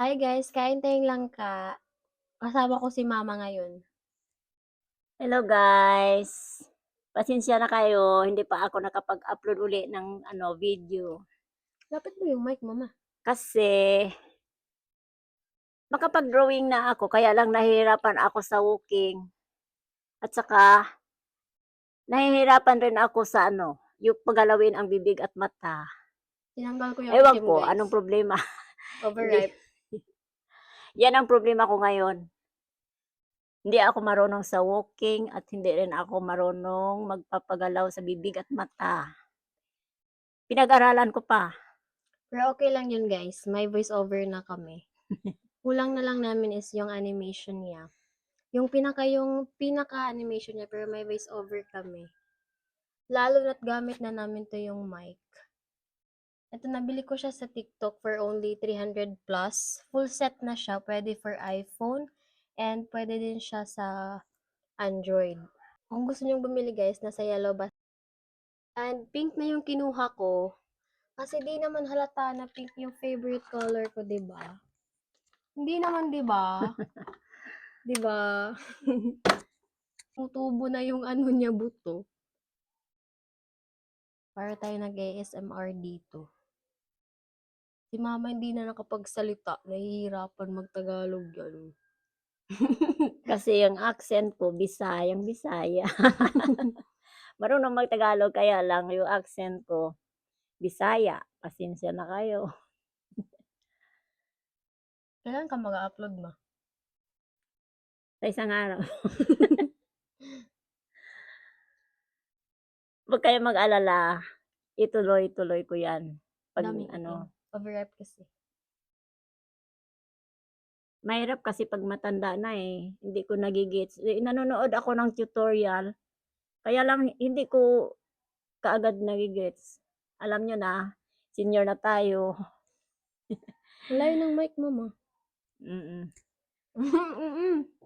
Hi guys, kain tayong langka. Kasama ko si mama ngayon. Hello guys. Pasensya na kayo, hindi pa ako nakapag-upload uli ng ano video Lapit mo yung mic, mama. kasi makapag-drawing na ako kaya lang nahihirapan ako sa walking. At saka nahihirapan rin ako sa ano, yung paggalawin ang bibig at mata. Tinanggal ko yung Ewan ko, guys. anong problema. Overripe. Yan ang problema ko ngayon. Hindi ako marunong sa walking at hindi rin ako marunong magpapagalaw sa bibig at mata. Pinag-aralan ko pa. Pero okay lang yun guys. May voice over na kami. Kulang na lang namin is yung animation niya. Yung pinaka yung pinaka animation niya pero may voice over kami. Lalo na't gamit na namin to yung mic. Ito, nabili ko siya sa TikTok for only 300 plus. Full set na siya. Pwede for iPhone and pwede din siya sa Android. Kung gusto niyong bumili guys, nasa yellow bus. And pink na yung kinuha ko. Kasi di naman halata na pink yung favorite color ko, 'di ba? Hindi naman, 'di ba? 'Di ba? Tutubo na yung ano niya buto. Para tayo nag-ASMR dito. Si mama hindi na nakapagsalita. Nahihirapan magtagalog yan. Kasi yung accent ko, Bisayang Bisaya. Marunong magtagalog kaya lang yung accent ko, Bisaya. Pasensya na kayo. Kailan ka mag-upload ma? Sa isang araw. Huwag kayo mag-alala. Ituloy-tuloy ko yan. Pag Dami ano, itim. Overripe kasi. mahirap kasi pag matanda na eh. Hindi ko nagigits. Eh, Nanonood ako ng tutorial. Kaya lang hindi ko kaagad nagigits. Alam nyo na, senior na tayo. Yun ng mic mo ma. Mm-mm. Mm-mm.